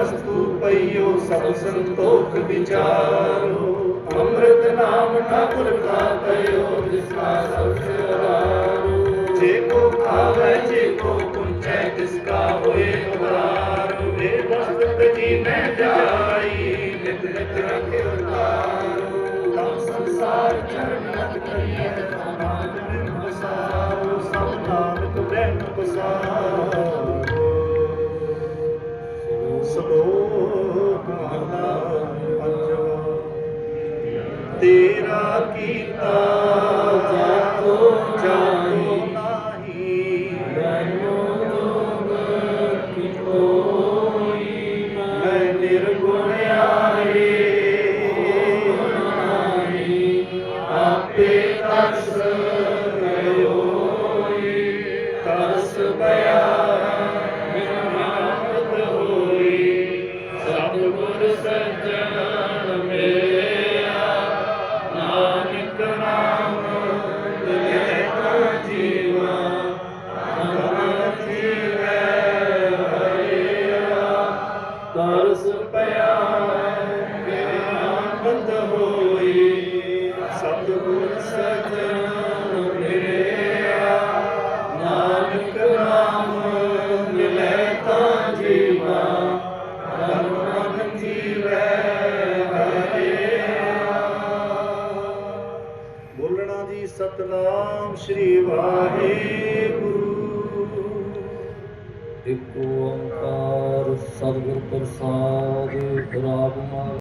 ਵਿੱਚ ਤਿੰਨ ਵਸਤੂ ਪਈਓ, ਸਭ ਸੰਤੋਖ ਵਿਚਾਰੋ। ਅੰਮ੍ਰਿਤ ਨਾਮ ਠਾਕੁਰ ਕਾ ਪਈਓ ਜਿਸਕਾ ਸਭ ਸਿਰਾਰੋ ਜੇ ਕੋ ਖਾਵੇ, ਜੇ ਕੋ ਪੁੰਚੈ ਤਿਸਕਾ ਹੋਏ ਉਦਾਰ। ਵੇ ਵਸਤ ਜੀ ਮੈਂ ਜਾਈ, ਨਿਤ ਨਿਤ ਰਖੇ ਉਤਾਰੋ। ਤੇਰਾ ਕੀਤਾ ਜਾਤੋ ਜਾਣੋ ਨਾਹੀ ਮੈਨੂੰ ਜੋਗ ਕਿਤੋਈ ਮੈਂ ਨਿਰਗੁਣ ਸਤਿਗੁਰ ਸੱਜਣ ਬੋਲਣਾ ਜੀ ਸਤਨਾਮ ਸ੍ਰੀ ਵਾਹਿਗੁਰੂ। ਇਕ ਓੰਕਾਰ ਸਤਿਗੁਰ ਪ੍ਰਸਾਦ